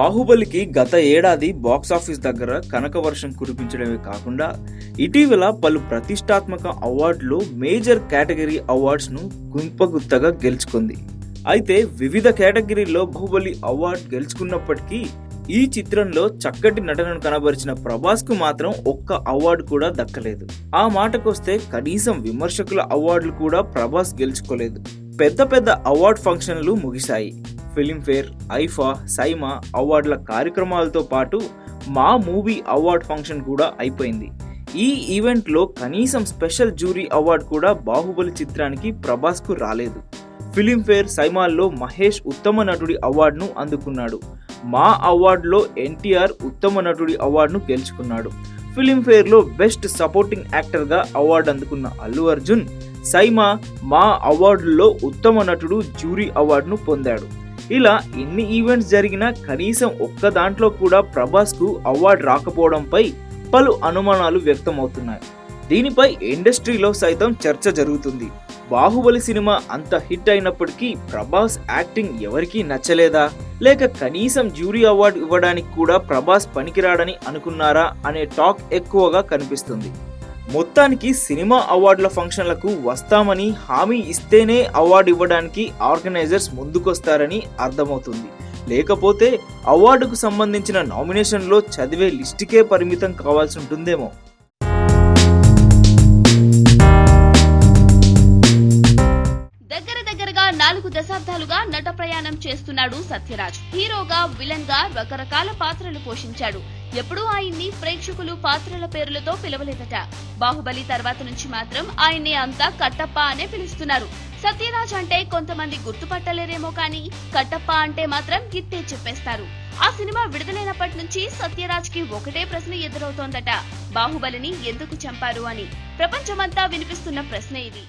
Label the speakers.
Speaker 1: బాహుబలికి గత ఏడాది బాక్సాఫీస్ దగ్గర కనక వర్షం కురిపించడమే కాకుండా ఇటీవల పలు ప్రతిష్టాత్మక అవార్డులు మేజర్ కేటగిరీ అవార్డ్స్ను గుంపగుత్తగా గెలుచుకుంది. అయితే వివిధ కేటగిరీల్లో బాహుబలి అవార్డు గెలుచుకున్నప్పటికీ ఈ చిత్రంలో చక్కటి నటనను కనబరిచిన ప్రభాస్కు మాత్రం ఒక్క అవార్డు కూడా దక్కలేదు. ఆ మాటకొస్తే కనీసం విమర్శకుల అవార్డులు కూడా ప్రభాస్ గెలుచుకోలేదు. పెద్ద పెద్ద అవార్డు ఫంక్షన్లు ముగిశాయి. ఫిలింఫేర్ ఐఫా సైమా అవార్డుల కార్యక్రమాలతో పాటు మా మూవీ అవార్డ్ ఫంక్షన్ కూడా అయిపోయింది. ఈ ఈవెంట్లో కనీసం స్పెషల్ జ్యూరీ అవార్డు కూడా బాహుబలి చిత్రానికి ప్రభాస్కు రాలేదు. ఫిలింఫేర్ సైమాల్లో మహేష్ ఉత్తమ నటుడి అవార్డును అందుకున్నాడు. మా అవార్డులో ఎన్టీఆర్ ఉత్తమ నటుడి అవార్డును గెలుచుకున్నాడు. ఫిలింఫేర్లో బెస్ట్ సపోర్టింగ్ యాక్టర్గా అవార్డు అందుకున్న అల్లు అర్జున్ సైమా మా అవార్డుల్లో ఉత్తమ నటుడు జ్యూరీ అవార్డును పొందాడు. ఇలా ఎన్ని ఈవెంట్స్ జరిగినా కనీసం ఒక్క దాంట్లో కూడా ప్రభాస్కు అవార్డు రాకపోవడంపై పలు అనుమానాలు వ్యక్తమవుతున్నాయి. దీనిపై ఇండస్ట్రీలో సైతం చర్చ జరుగుతుంది. బాహుబలి సినిమా అంత హిట్ అయినప్పటికీ ప్రభాస్ యాక్టింగ్ ఎవరికీ నచ్చలేదా? లేక కనీసం జ్యూరీ అవార్డు ఇవ్వడానికి కూడా ప్రభాస్ పనికిరాడని అనుకున్నారా? అనే టాక్ ఎక్కువగా కనిపిస్తుంది. మొత్తానికి సినిమా అవార్డుల ఫంక్షన్లకు వస్తామని హామీ ఇస్తేనే అవార్డు ఇవ్వడానికి ఆర్గనైజర్స్ ముందుకొస్తారని అర్థమవుతుంది. లేకపోతే అవార్డుకు సంబంధించిన నామినేషన్లో చదివే లిస్టుకే పరిమితం కావాల్సి ఉంటుందేమో.
Speaker 2: దగ్గర దగ్గరగా నాలుగు దశాబ్దాలుగా నట ప్రయాణం చేస్తున్నాడు సత్యరాజ్. హీరోగా విలన్గా రకరకాల పాత్రలు పోషించాడు. ఎప్పుడూ ఆయన్ని ప్రేక్షకులు పాత్రల పేర్లతో పిలవలేదట. బాహుబలి తర్వాత నుంచి మాత్రం ఆయన్ని అంతా కట్టప్ప అనే పిలుస్తున్నారు. సత్యరాజ్ అంటే కొంతమంది గుర్తుపట్టలేరేమో కానీ కట్టప్ప అంటే మాత్రం గిట్టే చెప్పేస్తారు. ఆ సినిమా విడుదలైనప్పటి నుంచి సత్యరాజ్కి ఒకటే ప్రశ్న ఎదురవుతోందట. బాహుబలిని ఎందుకు చంపారు అని. ప్రపంచమంతా వినిపిస్తున్న ప్రశ్న ఇది.